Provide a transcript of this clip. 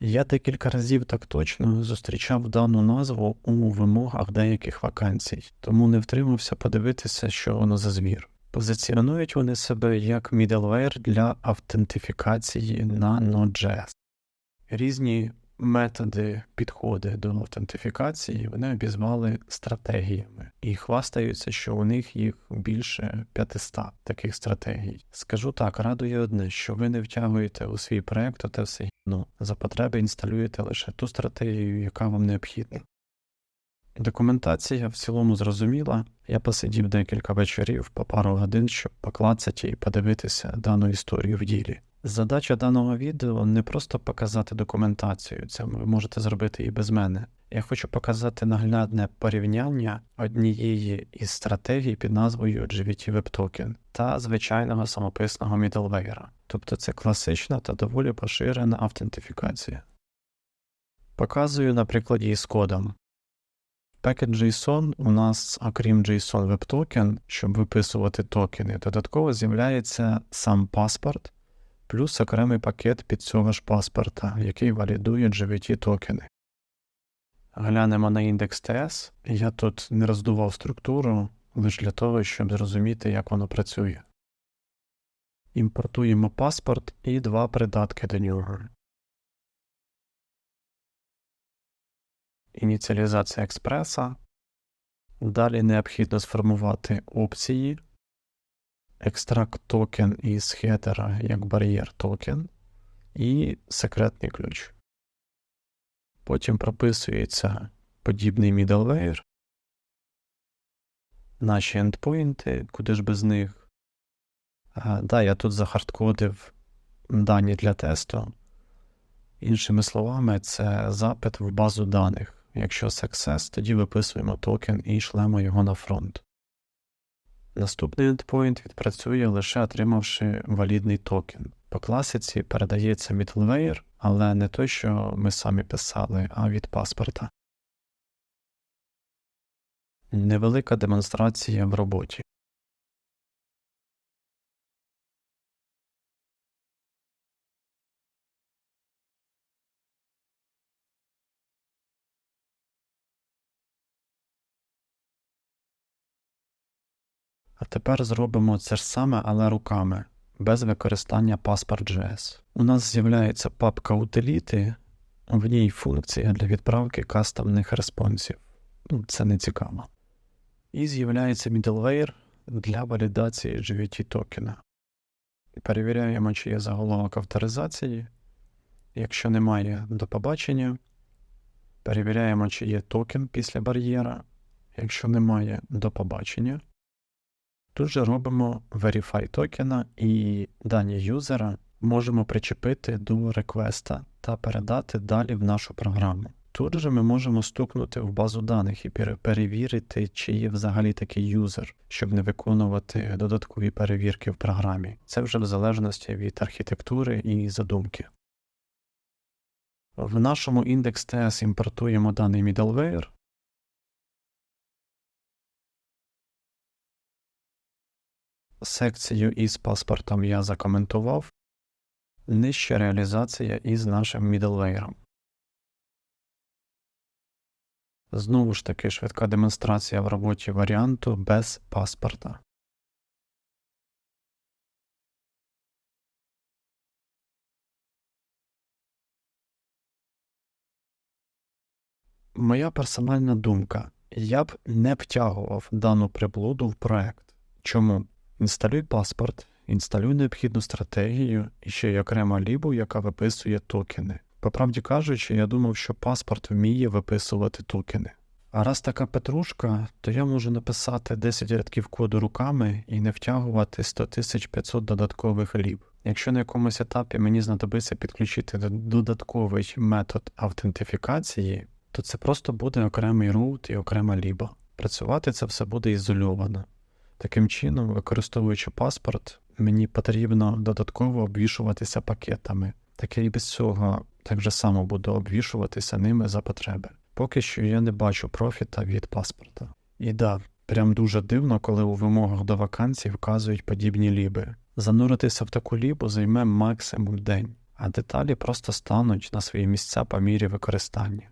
Я декілька разів так точно зустрічав дану назву у вимогах деяких вакансій, тому не втримався подивитися, що воно за звір. Позиціонують вони себе як middleware для автентифікації на Node.js. Різні методи, підходи до автентифікації вони обізвали стратегіями і хвастаються, що у них їх більше 500 таких стратегій. Скажу так, радує одне, що ви не втягуєте у свій проект оте все гівно. за потреби інсталюєте лише ту стратегію, яка вам необхідна. Документація в цілому зрозуміла. Я посидів декілька вечорів по пару годин, щоб поклацати і подивитися дану історію в ділі. Задача даного відео не просто показати документацію, це ви можете зробити і без мене. Я хочу показати наглядне порівняння однієї із стратегій під назвою GVT Web Token та звичайного самописного middleware. Тобто це класична та доволі поширена автентифікація. Показую на прикладі із кодом. Package.json у нас, окрім JSON Web Token, щоб виписувати токени, додатково з'являється сам паспорт плюс окремий пакет під цього ж паспорта, який валідує GVT токени. Глянемо на індекс TS. Я тут не роздував структуру лише для того, щоб зрозуміти, як воно працює. Імпортуємо паспорт і два придатки до нього. Ініціалізація експреса. Далі необхідно сформувати опції екстракт токен із хетера як бар'єр токен і секретний ключ. Потім прописується подібний middleware, наші ендпоінти, куди ж без них. А, да, я тут захардкодив дані для тесту. Іншими словами, це запит в базу даних. Якщо success, тоді виписуємо токен і шлемо його на фронт. Наступний endpoint відпрацює лише отримавши валідний токен. По класиці передається middleware, але не той, що ми самі писали, а від паспорта. Невелика демонстрація в роботі. А тепер зробимо це ж саме, але руками, без використання Passport.js. У нас з'являється папка утиліти, в ній функція для відправки кастомних респонсів. Ну, Це не цікаво. І з'являється middleware для валідації GVT токена. Перевіряємо, чи є заголовок авторизації. Якщо немає до побачення, перевіряємо, чи є токен після бар'єра. Якщо немає до побачення, Тут же робимо Verify токена і дані юзера можемо причепити до реквеста та передати далі в нашу програму. Тут же ми можемо стукнути в базу даних і перевірити, чи є взагалі такий юзер, щоб не виконувати додаткові перевірки в програмі. Це вже в залежності від архітектури і задумки. В нашому index.ts імпортуємо даний middleware, Секцію із паспортом я закоментував. Нижче реалізація із нашим middleware. Знову ж таки швидка демонстрація в роботі варіанту без паспорта. Моя персональна думка. Я б не втягував дану приблуду в проект. Чому? Інсталюй паспорт, інсталюй необхідну стратегію і ще й окрема лібу, яка виписує токени. По правді кажучи, я думав, що паспорт вміє виписувати токени. А раз така петрушка, то я можу написати 10 рядків коду руками і не втягувати 100 500 додаткових ліб. Якщо на якомусь етапі мені знадобиться підключити додатковий метод автентифікації, то це просто буде окремий роут і окрема ліба. Працювати це все буде ізольовано. Таким чином, використовуючи паспорт, мені потрібно додатково обвішуватися пакетами. Таке і без цього так же само буду обвішуватися ними за потреби. Поки що я не бачу профіта від паспорта. І да, прям дуже дивно, коли у вимогах до вакансій вказують подібні ліби. Зануритися в таку лібу займе максимум день, а деталі просто стануть на свої місця по мірі використання.